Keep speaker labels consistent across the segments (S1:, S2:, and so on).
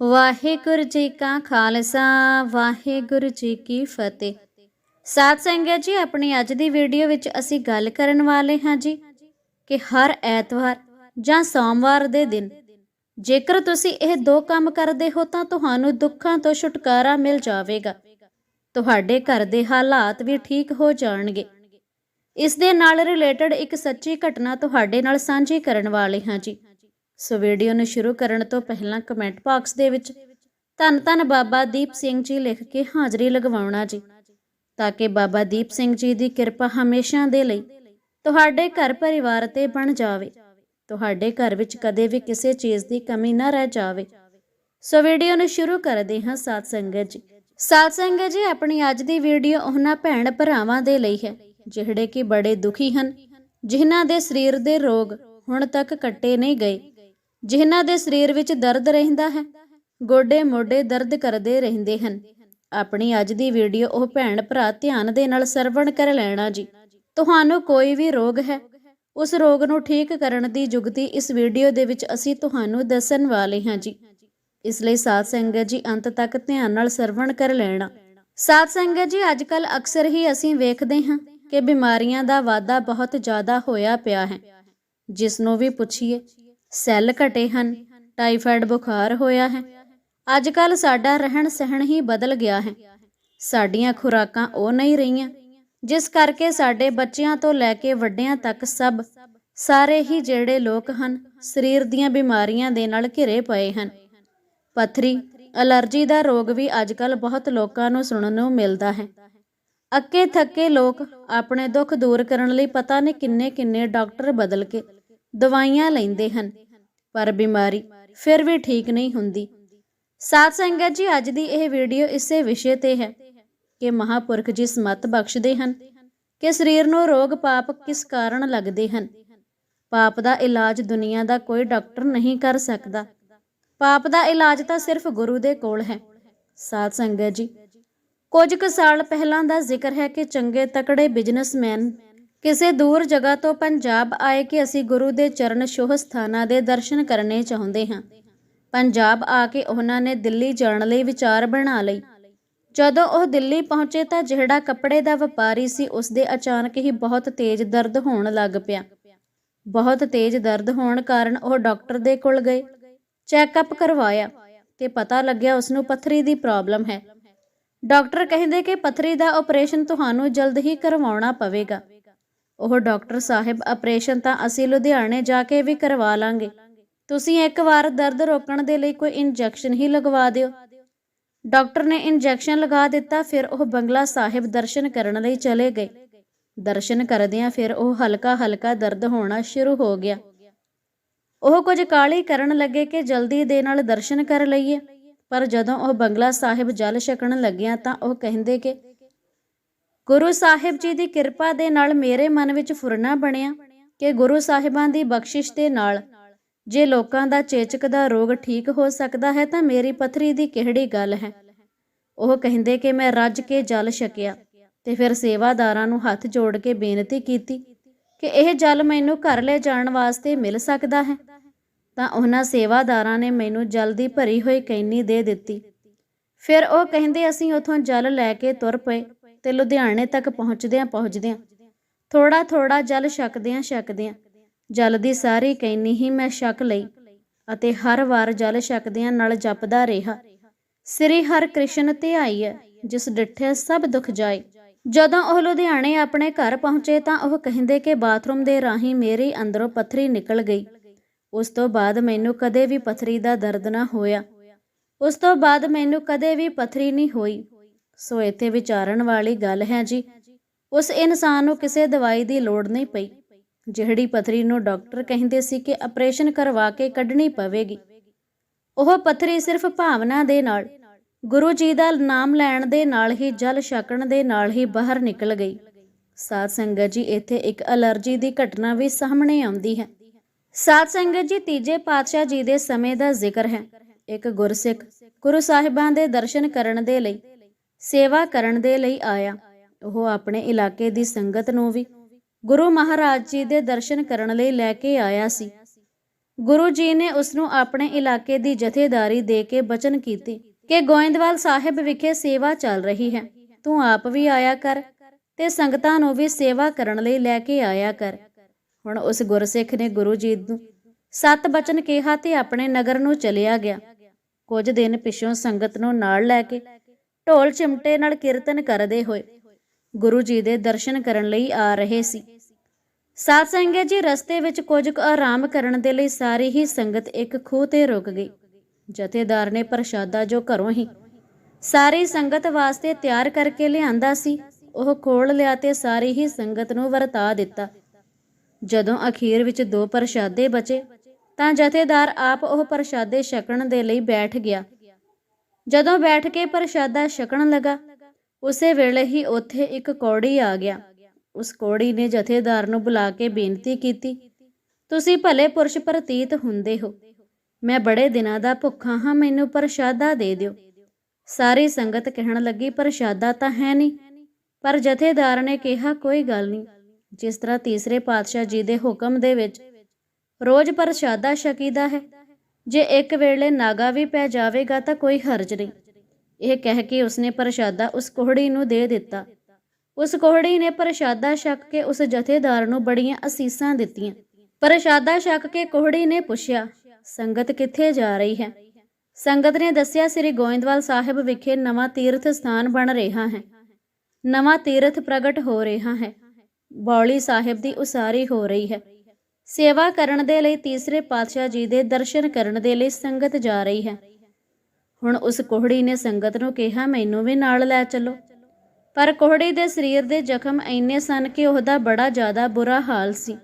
S1: ਵਾਹਿਗੁਰੂ ਜੀ ਕਾ ਖਾਲਸਾ, ਵਾਹਿਗੁਰੂ ਜੀ ਕੀ ਫਤਿਹ। ਸਾਧ ਸੰਗਤ ਜੀ, ਆਪਣੀ ਅੱਜ ਦੀ ਵੀਡੀਓ ਵਿੱਚ ਅਸੀਂ ਗੱਲ ਕਰਨ ਵਾਲੇ ਹਾਂ ਜੀ ਕਿ ਹਰ ਐਤਵਾਰ ਜਾਂ ਸੋਮਵਾਰ ਦੇ ਦਿਨ ਜੇਕਰ ਤੁਸੀਂ ਇਹ ਦੋ ਕੰਮ ਕਰਦੇ ਹੋ ਤਾਂ ਤੁਹਾਨੂੰ ਦੁੱਖਾਂ ਤੋਂ ਛੁਟਕਾਰਾ ਮਿਲ ਜਾਵੇਗਾ। ਤੁਹਾਡੇ ਘਰ ਦੇ ਹਾਲਾਤ ਵੀ ਠੀਕ ਹੋ ਜਾਣਗੇ। ਇਸ ਦੇ ਨਾਲ ਰਿਲੇਟਡ ਇੱਕ ਸੱਚੀ ਘਟਨਾ ਤੁਹਾਡੇ ਨਾਲ ਸਾਂਝੀ ਕਰਨ ਵਾਲੇ ਹਾਂ ਜੀ। ਸੋ ਵੀਡੀਓ ਨੂੰ ਸ਼ੁਰੂ ਕਰਨ ਤੋਂ ਪਹਿਲਾਂ ਕਮੈਂਟ ਬਾਕਸ ਦੇ ਵਿੱਚ ਧੰਨ ਧੰਨ ਬਾਬਾ ਦੀਪ ਸਿੰਘ ਜੀ ਲਿਖ ਕੇ ਹਾਜ਼ਰੀ ਲਗਵਾਉਣਾ ਜੀ, ਤਾਂ ਕਿ ਬਾਬਾ ਦੀਪ ਸਿੰਘ ਜੀ ਦੀ ਕਿਰਪਾ ਹਮੇਸ਼ਾ ਦੇ ਲਈ ਤੁਹਾਡੇ ਘਰ ਪਰਿਵਾਰ ਤੇ ਬਣ ਜਾਵੇ, ਤੁਹਾਡੇ ਘਰ ਵਿੱਚ ਕਦੇ ਵੀ ਕਿਸੇ ਚੀਜ਼ ਦੀ ਕਮੀ ਨਾ ਰਹਿ ਜਾਵੇ। ਸੋ ਵੀਡੀਓ ਨੂੰ ਸ਼ੁਰੂ ਕਰਦੇ ਹਾਂ ਸਾਧ ਸੰਗਤ ਜੀ। ਸਾਧ ਸੰਗਤ ਜੀ, ਆਪਣੀ ਅੱਜ ਦੀ ਵੀਡੀਓ ਉਹਨਾਂ ਭੈਣ ਭਰਾਵਾਂ ਦੇ ਲਈ ਹੈ, ਜਿਹੜੇ ਕਿ ਬੜੇ ਦੁਖੀ ਹਨ, ਜਿਨ੍ਹਾਂ ਦੇ ਸਰੀਰ ਦੇ ਰੋਗ ਹੁਣ ਤੱਕ ਕੱਟੇ ਨਹੀਂ ਗਏ। ਜਿਨ੍ਹਾਂ ਦੇ ਸਰੀਰ ਵਿੱਚ ਦਰਦ ਰਹਿੰਦਾ ਹੈ, ਗੋਡੇ ਮੋਢੇ ਦਰਦ ਕਰਦੇ ਰਹਿੰਦੇ ਹਨ। ਆਪਣੀ ਅੱਜ ਦੀ ਵੀਡੀਓ ਉਹ ਭੈਣ ਭਰਾ ਧਿਆਨ ਦੇ ਨਾਲ ਸਰਵਣ ਕਰ ਲੈਣਾ ਜੀ। ਤੁਹਾਨੂੰ ਕੋਈ ਵੀ ਰੋਗ ਹੈ, ਉਸ ਰੋਗ ਨੂੰ ਠੀਕ ਕਰਨ ਦੀ ਜੁਗਤੀ ਇਸ ਵੀਡੀਓ ਦੇ ਵਿੱਚ ਅਸੀਂ ਤੁਹਾਨੂੰ ਦੱਸਣ ਵਾਲੇ ਹਾਂ ਜੀ। ਇਸ ਲਈ ਸਾਧ ਸੰਗਤ ਜੀ ਅੰਤ ਤੱਕ ਧਿਆਨ ਨਾਲ ਸਰਵਣ ਕਰ ਲੈਣਾ। ਸਾਧ ਸੰਗਤ ਜੀ ਅੱਜ ਕੱਲ ਅਕਸਰ ਹੀ ਅਸੀਂ ਵੇਖਦੇ ਹਾਂ ਕਿ ਬਿਮਾਰੀਆਂ ਦਾ ਵਾਧਾ ਬਹੁਤ ਜ਼ਿਆਦਾ ਹੋਇਆ ਪਿਆ ਹੈ। ਜਿਸ ਨੂੰ ਵੀ ਪੁੱਛੀਏ ਸੈੱਲ ਘਟੇ ਹਨ, ਟਾਈਫਾਇਡ ਬੁਖਾਰ ਹੋਇਆ ਹੈ। ਅੱਜ ਕੱਲ ਸਾਡਾ ਰਹਿਣ ਸਹਿਣ ਹੀ ਬਦਲ ਗਿਆ ਹੈ। ਸਾਡੀਆਂ ਖੁਰਾਕਾਂ ਉਹ ਨਹੀਂ ਰਹੀਆਂ, ਜਿਸ ਕਰਕੇ ਸਾਡੇ ਬੱਚਿਆਂ ਤੋਂ ਲੈ ਕੇ ਵੱਡਿਆਂ ਤੱਕ ਸਭ, ਸਾਰੇ ਹੀ ਜਿਹੜੇ ਲੋਕ ਹਨ, ਸਰੀਰ ਦੀਆਂ ਬਿਮਾਰੀਆਂ ਦੇ ਨਾਲ ਘਿਰੇ ਪਏ ਹਨ। ਪਥਰੀ, ਅਲਰਜੀ ਦਾ ਰੋਗ ਵੀ ਅੱਜ ਕੱਲ ਬਹੁਤ ਲੋਕਾਂ ਨੂੰ ਸੁਣਨ ਨੂੰ ਮਿਲਦਾ ਹੈ। ਅੱਕੇ ਥੱਕੇ ਲੋਕ ਆਪਣੇ ਦੁੱਖ ਦੂਰ ਕਰਨ ਲਈ ਪਤਾ ਨਹੀਂ ਕਿੰਨੇ ਕਿੰਨੇ ਡਾਕਟਰ ਬਦਲ ਕੇ ਦਵਾਈਆਂ ਲੈਂਦੇ ਹਨ, ਪਰ ਬਿਮਾਰੀ ਫਿਰ ਵੀ ਠੀਕ ਨਹੀਂ ਹੁੰਦੀ। ਸਾਧ ਸੰਗਤ ਜੀ, ਅੱਜ ਦੀ ਇਹ ਵੀਡੀਓ ਇਸੇ ਵਿਸ਼ੇ ਤੇ ਹੈ ਕਿ ਮਹਾਪੁਰਖ ਜੀ ਸਮਤ ਬਖਸ਼ਦੇ ਹਨ ਕਿ ਸਰੀਰ ਨੂੰ ਰੋਗ ਪਾਪ ਕਿਸ ਕਾਰਨ ਲੱਗਦੇ ਹਨ। ਪਾਪ ਦਾ ਇਲਾਜ ਦੁਨੀਆ ਦਾ ਕੋਈ ਡਾਕਟਰ ਨਹੀਂ ਕਰ ਸਕਦਾ। ਪਾਪ ਦਾ ਇਲਾਜ ਤਾਂ ਸਿਰਫ ਗੁਰੂ ਦੇ ਕੋਲ ਹੈ। ਸਾਧ ਸੰਗਤ ਜੀ, ਕੁਝ ਕੁ ਸਾਲ ਪਹਿਲਾਂ ਦਾ ਜ਼ਿਕਰ ਹੈ ਕਿ ਚੰਗੇ ਤਕੜੇ ਬਿਜ਼ਨਸਮੈਨ ਕਿਸੇ ਦੂਰ ਜਗ੍ਹਾ ਤੋਂ ਪੰਜਾਬ ਆਏ ਕਿ ਅਸੀਂ ਗੁਰੂ ਦੇ ਚਰਨ ਛੋਹ ਸਥਾਨਾਂ ਦੇ ਦਰਸ਼ਨ ਕਰਨੇ ਚਾਹੁੰਦੇ ਹਾਂ। ਪੰਜਾਬ ਆ ਕੇ ਉਹਨਾਂ ਨੇ ਦਿੱਲੀ ਜਾਣ ਲਈ ਵਿਚਾਰ ਬਣਾ ਲਈ ਜਦੋਂ ਉਹ ਦਿੱਲੀ ਪਹੁੰਚੇ ਤਾਂ ਜਿਹੜਾ ਕੱਪੜੇ ਦਾ ਵਪਾਰੀ ਸੀ ਉਸ ਦੇ ਅਚਾਨਕ ਹੀ ਬਹੁਤ ਤੇਜ਼ ਦਰਦ ਹੋਣ ਲੱਗ ਪਿਆ। ਬਹੁਤ ਤੇਜ਼ ਦਰਦ ਹੋਣ ਕਾਰਨ ਉਹ ਡਾਕਟਰ ਦੇ ਕੋਲ ਗਏ, ਚੈੱਕਅਪ ਕਰਵਾਇਆ ਤੇ ਪਤਾ ਲੱਗਿਆ ਉਸ ਨੂੰ ਪਥਰੀ ਦੀ ਪ੍ਰੋਬਲਮ ਹੈ। ਡਾਕਟਰ ਕਹਿੰਦੇ ਕਿ ਪਥਰੀ ਦਾ ਆਪਰੇਸ਼ਨ ਤੁਹਾਨੂੰ ਜਲਦ ਹੀ ਕਰਵਾਉਣਾ ਪਵੇਗਾ। ਉਹ ਡਾਕਟਰ ਸਾਹਿਬ, ਆਪਰੇਸ਼ਨ ਤਾਂ ਅਸੀਂ ਲੁਧਿਆਣੇ ਜਾ ਕੇ ਵੀ ਕਰਵਾ ਲਾਂਗੇ। ਤੁਸੀਂ ਇੱਕ ਵਾਰ ਦਰਦ ਰੋਕਣ ਦੇ ਲਈ ਕੋਈ ਇੰਜੈਕਸ਼ਨ ਹੀ ਲਗਵਾ ਦਿਓ। ਡਾਕਟਰ ਨੇ ਇੰਜੈਕਸ਼ਨ ਲਗਾ ਦਿੱਤਾ, ਫਿਰ ਉਹ ਬੰਗਲਾ ਸਾਹਿਬ ਦਰਸ਼ਨ ਕਰਨ ਲਈ ਚਲੇ ਗਏ। ਦਰਸ਼ਨ ਕਰਦਿਆਂ ਫਿਰ ਉਹ ਹਲਕਾ ਹਲਕਾ ਦਰਦ ਹੋਣਾ ਸ਼ੁਰੂ ਹੋ ਗਿਆ। ਉਹ ਕੁਝ ਕਾਲੀ ਕਰਨ ਲੱਗੇ ਕਿ ਜਲਦੀ ਦੇ ਨਾਲ ਦਰਸ਼ਨ ਕਰ ਲਈਏ। ਪਰ ਜਦੋਂ ਉਹ ਬੰਗਲਾ ਸਾਹਿਬ ਜਲ ਛਕਣ ਲੱਗਿਆ ਤਾਂ ਉਹ ਕਹਿੰਦੇ ਕਿ ਗੁਰੂ ਸਾਹਿਬ ਜੀ ਦੀ ਕਿਰਪਾ ਦੇ ਨਾਲ ਮੇਰੇ ਮਨ ਵਿੱਚ ਫੁਰਨਾ ਬਣਿਆ ਕਿ ਗੁਰੂ ਸਾਹਿਬਾਂ ਦੀ ਬਖਸ਼ਿਸ਼ ਦੇ ਨਾਲ ਜੇ ਲੋਕਾਂ ਦਾ ਚੇਚਕ ਦਾ ਰੋਗ ਠੀਕ ਹੋ ਸਕਦਾ ਹੈ ਤਾਂ ਮੇਰੀ ਪਥਰੀ ਦੀ ਕਿਹੜੀ ਗੱਲ ਹੈ? ਉਹ ਕਹਿੰਦੇ ਕਿ ਮੈਂ ਰੱਜ ਕੇ ਜਲ ਛਕਿਆ ਤੇ ਫਿਰ ਸੇਵਾਦਾਰਾਂ ਨੂੰ ਹੱਥ ਜੋੜ ਕੇ ਬੇਨਤੀ ਕੀਤੀ ਕਿ ਇਹ ਜਲ ਮੈਨੂੰ ਘਰ ਲੈ ਜਾਣ ਵਾਸਤੇ ਮਿਲ ਸਕਦਾ ਹੈ। ਤਾਂ ਉਹਨਾਂ ਸੇਵਾਦਾਰਾਂ ਨੇ ਮੈਨੂੰ ਜਲ ਦੀ ਭਰੀ ਹੋਈ ਕੈਨੀ ਦੇ ਦਿੱਤੀ। ਫਿਰ ਉਹ ਕਹਿੰਦੇ ਅਸੀਂ ਉਥੋਂ ਜਲ ਲੈ ਕੇ ਤੁਰ ਪਏ। ਤੇ ਲੁਧਿਆਣੇ ਤੱਕ ਪਹੁੰਚਦਿਆਂ ਪਹੁੰਚਦਿਆਂ ਥੋੜਾ ਥੋੜਾ ਜਲ ਛਕਦਿਆਂ ਛਕਦਿਆਂ ਜਲ ਦੀ ਸਾਰੀ ਕੈਨੀ ਹੀ ਮੈਂ ਛਕ ਲਈ ਅਤੇ ਹਰ ਵਾਰ ਜਲ ਛਕਦਿਆਂ ਨਾਲ ਜਪਦਾ ਰਿਹਾ। ਸ੍ਰੀ ਹਰਿ ਕ੍ਰਿਸ਼ਨ ਧਿਆਈ ਜਿਸ ਡਿਠੇ ਸਭ ਦੁੱਖ ਜਾਏ। ਜਦੋਂ ਉਹ ਲੁਧਿਆਣੇ ਆਪਣੇ ਘਰ ਪਹੁੰਚੇ ਤਾਂ ਉਹ ਕਹਿੰਦੇ ਕਿ ਬਾਥਰੂਮ ਦੇ ਰਾਹੀਂ ਮੇਰੀ ਅੰਦਰੋਂ ਪਥਰੀ ਨਿਕਲ ਗਈ। ਉਸ ਤੋਂ ਬਾਅਦ ਮੈਨੂੰ ਕਦੇ ਵੀ ਪਥਰੀ ਦਾ ਦਰਦ ਨਾ ਹੋਇਆ। ਉਸ ਤੋਂ ਬਾਅਦ ਮੈਨੂੰ ਕਦੇ ਵੀ ਪਥਰੀ ਨਹੀਂ ਹੋਈ। ਸੋ ਇੱਥੇ ਵਿਚਾਰਨ ਵਾਲੀ ਗੱਲ ਹੈ ਜੀ। ਉਸ ਇਨਸਾਨ ਨੂੰ ਕਿਸੇ ਦਵਾਈ ਦੀ ਲੋੜ ਨਹੀਂ ਪਈ, ਜਿਹੜੀ ਪਥਰੀ ਨੂੰ ਡਾਕਟਰ ਕਹਿੰਦੇ ਸੀ ਕਿ ਆਪਰੇਸ਼ਨ ਕਰਵਾ ਕੇ ਕੱਢਣੀ ਪਵੇਗੀ। ਉਹ ਪਥਰੀ ਸਿਰਫ ਭਾਵਨਾ ਦੇ ਨਾਲ, ਗੁਰੂ ਜੀ ਦਾ ਨਾਮ ਲੈਣ ਦੇ ਨਾਲ ਹੀ ਜਲ ਛਕਣ ਦੇ ਨਾਲ ਹੀ ਬਾਹਰ ਨਿਕਲ ਗਈ। ਸਾਧ ਸੰਗਤ ਜੀ, ਇੱਥੇ ਇੱਕ ਅਲਰਜੀ ਦੀ ਘਟਨਾ ਵੀ ਸਾਹਮਣੇ ਆਉਂਦੀ ਹੈ। ਸਾਧ ਸੰਗਤ ਜੀ, ਤੀਜੇ ਪਾਤਸ਼ਾਹ ਜੀ ਦੇ ਸਮੇਂ ਦਾ ਜ਼ਿਕਰ ਹੈ। ਇੱਕ ਗੁਰਸਿੱਖ ਗੁਰੂ ਸਾਹਿਬਾਂ ਦੇ ਦਰਸ਼ਨ ਕਰਨ ਦੇ ਲਈ ਸੇਵਾ ਕਰਨ ਦੇ ਲਈ ਆਇਆ। ਉਹ ਆਪਣੇ ਇਲਾਕੇ ਦੀ ਸੰਗਤ ਨੂੰ ਵੀ ਗੁਰੂ ਮਹਾਰਾਜ ਜੀ ਦੇ ਦਰਸ਼ਨ ਕਰਨ ਲਈ ਲੈ ਕੇ ਆਇਆ ਸੀ। ਗੁਰੂ ਜੀ ਨੇ ਉਸ ਨੂੰ ਆਪਣੇ ਇਲਾਕੇ ਦੀ ਜਥੇਦਾਰੀ ਦੇ ਕੇ ਬਚਨ ਕੀਤੇ ਕਿ ਗੋਇੰਦਵਾਲ ਸਾਹਿਬ ਵਿਖੇ ਸੇਵਾ ਚੱਲ ਰਹੀ ਹੈ। ਤੂੰ ਆਪ ਵੀ ਆਇਆ ਕਰ ਤੇ ਸੰਗਤਾਂ ਨੂੰ ਵੀ ਸੇਵਾ ਕਰਨ ਲਈ ਲੈ ਕੇ ਆਇਆ ਕਰ। ਹੁਣ ਉਸ ਗੁਰਸਿੱਖ ਨੇ ਗੁਰੂ ਜੀ ਨੂੰ ਸਤ ਬਚਨ ਕਿਹਾ ਤੇ ਆਪਣੇ ਨਗਰ ਨੂੰ ਚਲਿਆ ਗਿਆ। ਕੁਝ ਦਿਨ ਪਿਛੋਂ ਸੰਗਤ ਨੂੰ ਨਾਲ ਲੈ ਕੇ ਢੋਲ ਚਿਮਟੇ ਨਾਲ ਕੀਰਤਨ ਕਰਦੇ ਹੋਏ ਗੁਰੂ ਜੀ ਦੇ ਦਰਸ਼ਨ ਕਰਨ ਲਈ ਆ ਰਹੇ ਸੀ। ਸਾਧ ਸੰਗਤ ਜੀ, ਰਸਤੇ ਵਿੱਚ ਕੁਝ ਕੁ ਆਰਾਮ ਕਰਨ ਦੇ ਲਈ ਸਾਰੀ ਹੀ ਸੰਗਤ ਇੱਕ ਖੂਹ ਤੇ ਰੁਕ ਗਈ। ਜਥੇਦਾਰ ਨੇ ਪ੍ਰਸ਼ਾਦਾ ਜੋ ਘਰੋਂ ਹੀ ਸਾਰੀ ਸੰਗਤ ਵਾਸਤੇ ਤਿਆਰ ਕਰਕੇ ਲਿਆਂਦਾ ਸੀ, ਉਹ ਖੋਲ ਲਿਆ ਤੇ ਸਾਰੀ ਹੀ ਸੰਗਤ ਨੂੰ ਵਰਤਾ ਦਿੱਤਾ। ਜਦੋਂ ਅਖੀਰ ਵਿੱਚ ਦੋ ਪ੍ਰਸ਼ਾਦੇ ਬਚੇ, ਤਾਂ ਜਥੇਦਾਰ ਆਪ ਉਹ ਪ੍ਰਸ਼ਾਦੇ ਛਕਣ ਦੇ ਲਈ ਬੈਠ ਗਿਆ। ਜਦੋਂ ਬੈਠ ਕੇ ਪ੍ਰਸ਼ਾਦਾ ਛਕਣ ਲਗਾ, ਉਸੇ ਵੇਲੇ ਹੀ ਉੱਥੇ ਇੱਕ ਕੌੜੀ ਆ ਗਿਆ। ਉਸ ਕੌੜੀ ਨੇ ਜਥੇਦਾਰ ਨੂੰ ਬੁਲਾ ਕੇ ਬੇਨਤੀ ਕੀਤੀ, ਤੁਸੀਂ ਭਲੇ ਪੁਰਸ਼ ਪ੍ਰਤੀਤ ਹੁੰਦੇ ਹੋ। ਮੈਂ ਬੜੇ ਦਿਨਾਂ ਦਾ ਭੁੱਖਾ ਹਾਂ, ਮੈਨੂੰ ਪ੍ਰਸ਼ਾਦਾ ਦੇ ਦਿਓ। ਸਾਰੀ ਸੰਗਤ ਕਹਿਣ ਲੱਗੀ, ਪ੍ਰਸ਼ਾਦਾ ਤਾਂ ਹੈ ਨਹੀਂ। ਪਰ ਜਥੇਦਾਰ ਨੇ ਕਿਹਾ, ਕੋਈ ਗੱਲ ਨਹੀਂ। ਜਿਸ ਤਰ੍ਹਾਂ ਤੀਸਰੇ ਪਾਤਸ਼ਾਹ ਜੀ ਦੇ ਹੁਕਮ ਦੇ ਵਿੱਚ ਰੋਜ਼ ਪ੍ਰਸ਼ਾਦਾ ਛਕੀਦਾ ਹੈ ਜੇ ਇੱਕ ਵੇਲੇ ਨਾਗਾ ਵੀ ਪੈ ਜਾਵੇਗਾ ਤਾਂ ਕੋਈ ਹਰਜ ਨਹੀਂ। ਇਹ ਕਹਿ ਕੇ ਉਸਨੇ ਪ੍ਰਸ਼ਾਦਾ ਉਸ ਕੋਹੜੀ ਨੂੰ ਦੇ ਦਿੱਤਾ। ਉਸ ਕੋਹੜੀ ਨੇ ਪ੍ਰਸ਼ਾਦਾ ਛਕ ਕੇ ਉਸ ਜਥੇਦਾਰ ਨੂੰ ਬੜੀਆਂ ਅਸੀਸਾਂ ਦਿੱਤੀਆਂ। ਪ੍ਰਸ਼ਾਦਾ ਛਕ ਕੇ ਕੋਹੜੀ ਨੇ ਪੁੱਛਿਆ, ਸੰਗਤ ਕਿੱਥੇ ਜਾ ਰਹੀ ਹੈ? ਸੰਗਤ ਨੇ ਦੱਸਿਆ, ਸ੍ਰੀ ਗੋਇੰਦਵਾਲ ਸਾਹਿਬ ਵਿਖੇ ਨਵਾਂ ਤੀਰਥ ਸਥਾਨ ਬਣ ਰਿਹਾ ਹੈ। ਨਵਾਂ ਤੀਰਥ ਪ੍ਰਗਟ ਹੋ ਰਿਹਾ ਹੈ। ਬੌਲੀ ਸਾਹਿਬ ਦੀ ਉਸਾਰੀ ਹੋ ਰਹੀ ਹੈ। ਸੇਵਾ ਕਰਨ ਦੇ ਲਈ ਤੀਸਰੇ ਪਾਤਸ਼ਾਹ ਜੀ ਦੇ ਦਰਸ਼ਨ ਕਰਨ ਦੇ ਲਈ ਸੰਗਤ ਜਾ ਰਹੀ ਹੈ। ਹੁਣ ਉਸ ਕੋਹੜੀ ਨੇ ਸੰਗਤ ਨੂੰ ਕਿਹਾ, ਮੈਨੂੰ ਵੀ ਨਾਲ ਲੈ ਚੱਲੋ। ਪਰ ਕੋਹੜੀ ਦੇ ਸਰੀਰ ਦੇ ਜ਼ਖਮ ਇੰਨੇ ਸਨ ਕਿ ਉਹਦਾ ਬੜਾ ਜ਼ਿਆਦਾ ਬੁਰਾ ਹਾਲ ਸੀ।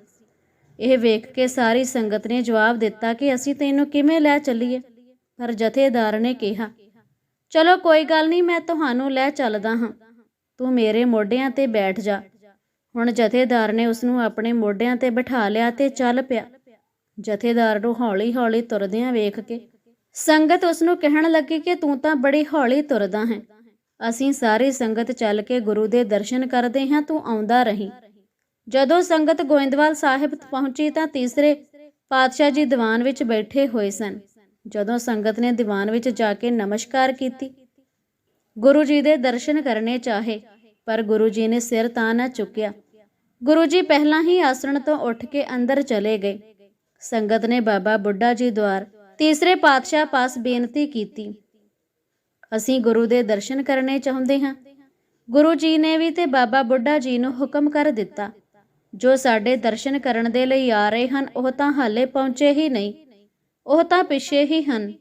S1: ਇਹ ਵੇਖ ਕੇ ਸਾਰੀ ਸੰਗਤ ਨੇ ਜਵਾਬ ਦਿੱਤਾ ਕਿ ਅਸੀਂ ਤੈਨੂੰ ਕਿਵੇਂ ਲੈ ਚੱਲੀਏ? ਪਰ ਜਥੇਦਾਰ ਨੇ ਕਿਹਾ, ਚਲੋ ਕੋਈ ਗੱਲ ਨਹੀਂ, ਮੈਂ ਤੁਹਾਨੂੰ ਲੈ ਚੱਲਦਾ ਹਾਂ। ਤੂੰ ਮੇਰੇ ਮੋਢਿਆਂ ਤੇ ਬੈਠ ਜਾ। ਹੁਣ ਜਥੇਦਾਰ ਨੇ ਉਸ ਨੂੰ ਆਪਣੇ ਮੋਢਿਆਂ ਤੇ ਬਿਠਾ ਲਿਆ ਤੇ ਚੱਲ ਪਿਆ। ਜਥੇਦਾਰ ਨੂੰ ਹੌਲੀ-ਹੌਲੀ ਤੁਰਦਿਆਂ ਵੇਖ ਕੇ ਸੰਗਤ ਉਸ ਨੂੰ ਕਹਿਣ ਲੱਗੀ ਕਿ ਤੂੰ ਤਾਂ ਬੜੀ ਹੌਲੀ ਤੁਰਦਾ ਹੈ। ਅਸੀਂ ਸਾਰੀ ਸੰਗਤ ਚੱਲ ਕੇ ਗੁਰੂ ਦੇ ਦਰਸ਼ਨ ਕਰਦੇ ਹਾਂ, ਤੂੰ ਆਉਂਦਾ ਰਹੀਂ। ਜਦੋਂ ਸੰਗਤ ਗੋਇੰਦਵਾਲ ਸਾਹਿਬ ਪਹੁੰਚੀ ਤਾਂ ਤੀਸਰੇ ਪਾਤਸ਼ਾਹ ਜੀ ਦੀਵਾਨ ਵਿੱਚ ਬੈਠੇ ਹੋਏ ਸਨ। ਜਦੋਂ ਸੰਗਤ ਨੇ ਦੀਵਾਨ ਵਿੱਚ ਜਾ ਕੇ ਨਮਸਕਾਰ ਕੀਤੀ, ਗੁਰੂ ਜੀ ਦੇ ਦਰਸ਼ਨ ਕਰਨੇ ਚਾਹੇ, ਪਰ ਗੁਰੂ ਜੀ ਨੇ ਸਿਰ ਤਾਂ ਨਾ ਚੁੱਕਿਆ। ਗੁਰੂ ਜੀ ਪਹਿਲਾਂ ਹੀ ਆਸਣ ਤੋਂ ਉੱਠ ਕੇ ਅੰਦਰ ਚਲੇ ਗਏ। ਸੰਗਤ ਨੇ ਬਾਬਾ ਬੁੱਢਾ ਜੀ ਦੁਆਰ ਤੀਸਰੇ ਪਾਤਸ਼ਾਹ ਪਾਸ ਬੇਨਤੀ ਕੀਤੀ। ਅਸੀਂ ਗੁਰੂ ਦੇ ਦਰਸ਼ਨ ਕਰਨੇ ਚਾਹੁੰਦੇ ਹਾਂ। ਗੁਰੂ ਜੀ ਨੇ ਵੀ ਤੇ ਬਾਬਾ ਬੁੱਢਾ ਜੀ ਨੂੰ ਹੁਕਮ ਕਰ ਦਿੱਤਾ। ਜੋ ਸਾਡੇ ਦਰਸ਼ਨ ਕਰਨ ਦੇ ਲਈ ਆ ਰਹੇ ਹਨ, ਉਹ ਤਾਂ ਹਾਲੇ ਪਹੁੰਚੇ ਹੀ ਨਹੀਂ। ਉਹ ਤਾਂ ਪਿੱਛੇ ਹੀ ਹਨ।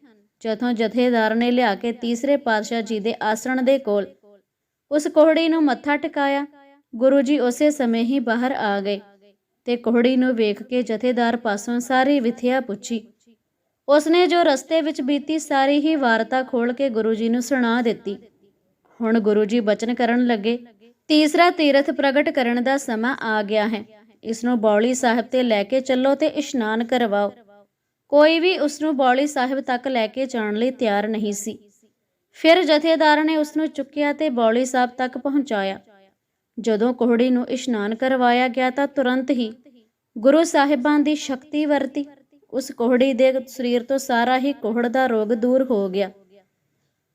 S1: ਜਦੋਂ ਜਥੇਦਾਰ ਨੇ ਲਿਆ ਕੇ ਤੀਸਰੇ ਪਾਤਸ਼ਾਹ ਜੀ ਦੇ ਆਸਣ ਦੇ ਕੋਲ, ਉਸ ਕੋਹੜੀ ਨੂੰ ਮੱਥਾ ਟਿਕਾਇਆ ਗੁਰੂ ਜੀ ਉਸੇ ਸਮੇਂ ਹੀ ਬਾਹਰ ਆ ਗਏ ਤੇ ਕੋਹੜੀ ਨੂੰ ਵੇਖ ਕੇ ਜਥੇਦਾਰ ਪਾਸੋਂ ਸਾਰੀ ਵਿਥਿਆ ਪੁੱਛੀ। ਉਸਨੇ ਜੋ ਰਸਤੇ ਵਿੱਚ ਬੀਤੀ ਸਾਰੀ ਹੀ ਵਾਰਤਾ ਖੋਲ ਕੇ ਗੁਰੂ ਜੀ ਨੂੰ ਸੁਣਾ ਦਿੱਤੀ। ਹੁਣ ਗੁਰੂ ਜੀ ਬਚਨ ਕਰਨ ਲੱਗੇ। ਤੀਸਰਾ ਤੀਰਥ ਪ੍ਰਗਟ ਕਰਨ ਦਾ ਸਮਾਂ ਆ ਗਿਆ ਹੈ। ਇਸ ਨੂੰ ਬੌਲੀ ਸਾਹਿਬ ਤੇ ਲੈ ਕੇ ਚੱਲੋ ਤੇ ਇਸ਼ਨਾਨ ਕਰਵਾਓ। ਕੋਈ ਵੀ ਉਸ ਨੂੰ ਬੌਲੀ ਸਾਹਿਬ ਤੱਕ ਲੈ ਕੇ ਜਾਣ ਲਈ ਤਿਆਰ ਨਹੀਂ ਸੀ। ਫਿਰ ਜਥੇਦਾਰ ਨੇ ਉਸ ਨੂੰ ਚੁੱਕਿਆ ਤੇ ਬੌਲੀ ਸਾਹਿਬ ਤੱਕ ਪਹੁੰਚਾਇਆ। ਜਦੋਂ ਕੋਹੜੀ ਨੂੰ ਇਸ਼ਨਾਨ ਕਰਵਾਇਆ ਗਿਆ ਤਾਂ ਤੁਰੰਤ ਹੀ ਗੁਰੂ ਸਾਹਿਬਾਂ ਦੀ ਸ਼ਕਤੀ ਵਰਤੀ। ਉਸ ਕੋਹੜੀ ਦੇ ਸਰੀਰ ਤੋਂ ਸਾਰਾ ਹੀ ਕੋਹੜ ਦਾ ਰੋਗ ਦੂਰ ਹੋ ਗਿਆ।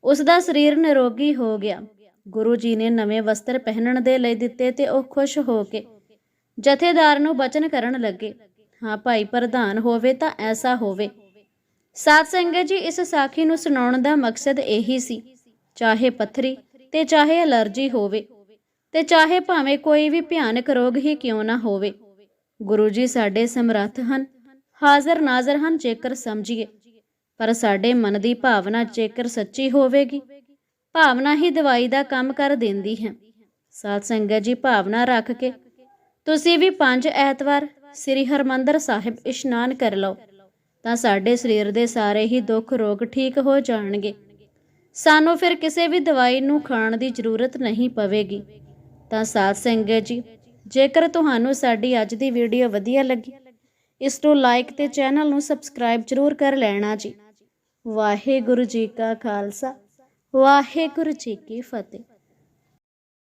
S1: ਉਸ ਦਾ ਸਰੀਰ ਨਿਰੋਗੀ ਹੋ ਗਿਆ। ਗੁਰੂ ਜੀ ਨੇ ਨਵੇਂ ਵਸਤਰ ਪਹਿਨਣ ਦੇ ਲਈ ਦਿੱਤੇ ਤੇ ਉਹ ਖੁਸ਼ ਹੋ ਕੇ ਜਥੇਦਾਰ ਨੂੰ ਬਚਨ ਕਰਨ ਲੱਗੇ। ਹਾਂ ਭਾਈ, ਪ੍ਰਧਾਨ ਹੋਵੇ ਤਾਂ ਐਸਾ ਹੋਵੇ। ਸਾਧ ਸੰਗਤ ਜੀ, ਇਸ ਸਾਖੀ ਨੂੰ ਸੁਣਾਉਣ ਦਾ ਮਕਸਦ ਇਹੀ ਸੀ। ਚਾਹੇ ਪੱਥਰੀ ਤੇ ਚਾਹੇ ਅਲਰਜੀ ਹੋਵੇ ਤੇ ਚਾਹੇ ਭਾਵੇਂ ਕੋਈ ਵੀ ਭਿਆਨਕ ਰੋਗ ਹੀ ਕਿਉਂ ਨਾ ਹੋਵੇ, ਗੁਰੂ ਜੀ ਸਾਡੇ ਸਮਰੱਥ ਹਨ, ਹਾਜ਼ਰ ਨਾਜ਼ਰ ਹਨ ਜੇਕਰ ਸਮਝੀਏ, ਪਰ ਸਾਡੇ ਮਨ ਦੀ ਭਾਵਨਾ ਜੇਕਰ ਸੱਚੀ ਹੋਵੇਗੀ, ਭਾਵਨਾ ਹੀ ਦਵਾਈ ਦਾ ਕੰਮ ਕਰ ਦਿੰਦੀ ਹੈ। ਸਾਧ ਸੰਗਤ ਜੀ, ਭਾਵਨਾ ਰੱਖ ਕੇ ਤੁਸੀਂ ਵੀ ਪੰਜ ਐਤਵਾਰ ਸ੍ਰੀ ਹਰਮੰਦਰ ਸਾਹਿਬ ਇਸ਼ਨਾਨ ਕਰ ਲਓ, ਤਾਂ ਸਾਡੇ ਸਰੀਰ ਦੇ ਸਾਰੇ ਹੀ ਦੁੱਖ ਰੋਗ ਠੀਕ ਹੋ ਜਾਣਗੇ। ਸਾਨੂੰ ਫਿਰ ਕਿਸੇ ਵੀ ਦਵਾਈ ਨੂੰ ਖਾਣ ਦੀ ਜ਼ਰੂਰਤ ਨਹੀਂ ਪਵੇਗੀ। ਤਾਂ ਸਾਧ ਸੰਗਤ ਜੀ, ਜੇਕਰ ਤੁਹਾਨੂੰ ਸਾਡੀ ਅੱਜ ਦੀ ਵੀਡੀਓ ਵਧੀਆ ਲੱਗੀ, ਇਸ ਨੂੰ ਲਾਈਕ ਤੇ ਚੈਨਲ ਨੂੰ ਸਬਸਕ੍ਰਾਈਬ ਜ਼ਰੂਰ ਕਰ ਲੈਣਾ ਜੀ। ਵਾਹਿਗੁਰੂ ਜੀ ਕਾ ਖਾਲਸਾ, ਵਾਹਿਗੁਰੂ ਜੀ ਕੀ ਫਤਿਹ।